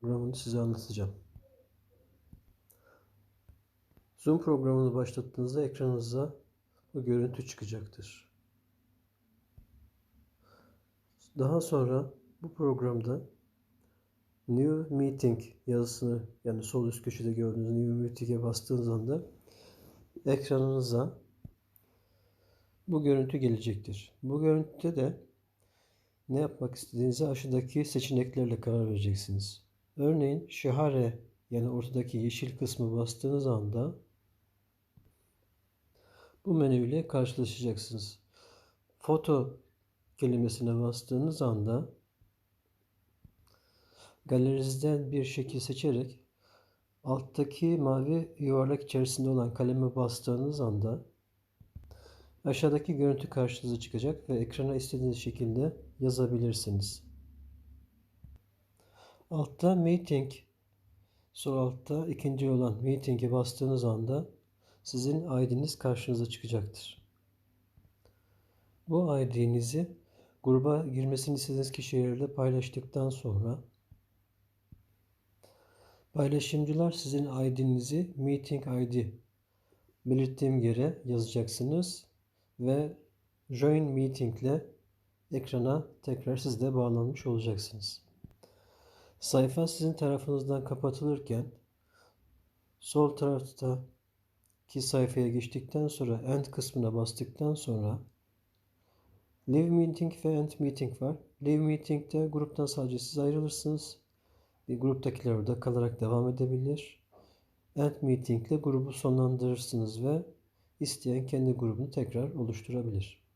programını size anlatacağım. Zoom programını başlattığınızda ekranınıza bu görüntü çıkacaktır. Daha sonra bu programda New Meeting yazısını yani sol üst köşede gördüğünüz New Meeting'e bastığınız anda ekranınıza bu görüntü gelecektir. Bu görüntüde de ne yapmak istediğinize aşağıdaki seçeneklerle karar vereceksiniz. Örneğin şehare yani ortadaki yeşil kısmı bastığınız anda bu menüyle karşılaşacaksınız. Foto kelimesine bastığınız anda galerinizden bir şekil seçerek alttaki mavi yuvarlak içerisinde olan kaleme bastığınız anda aşağıdaki görüntü karşınıza çıkacak ve ekrana istediğiniz şekilde yazabilirsiniz. Altta meeting sol altta ikinci olan meeting'e bastığınız anda sizin ID'niz karşınıza çıkacaktır. Bu ID'nizi gruba girmesini istediğiniz kişilerle paylaştıktan sonra paylaşımcılar sizin ID'nizi meeting ID belirttiğim yere yazacaksınız ve join meeting ile ekrana tekrar siz de bağlanmış olacaksınız. Sayfa sizin tarafınızdan kapatılırken sol taraftaki sayfaya geçtikten sonra end kısmına bastıktan sonra Leave Meeting ve End Meeting var. Leave Meeting'de gruptan sadece siz ayrılırsınız. Bir gruptakiler orada kalarak devam edebilir. End Meeting ile grubu sonlandırırsınız ve isteyen kendi grubunu tekrar oluşturabilir.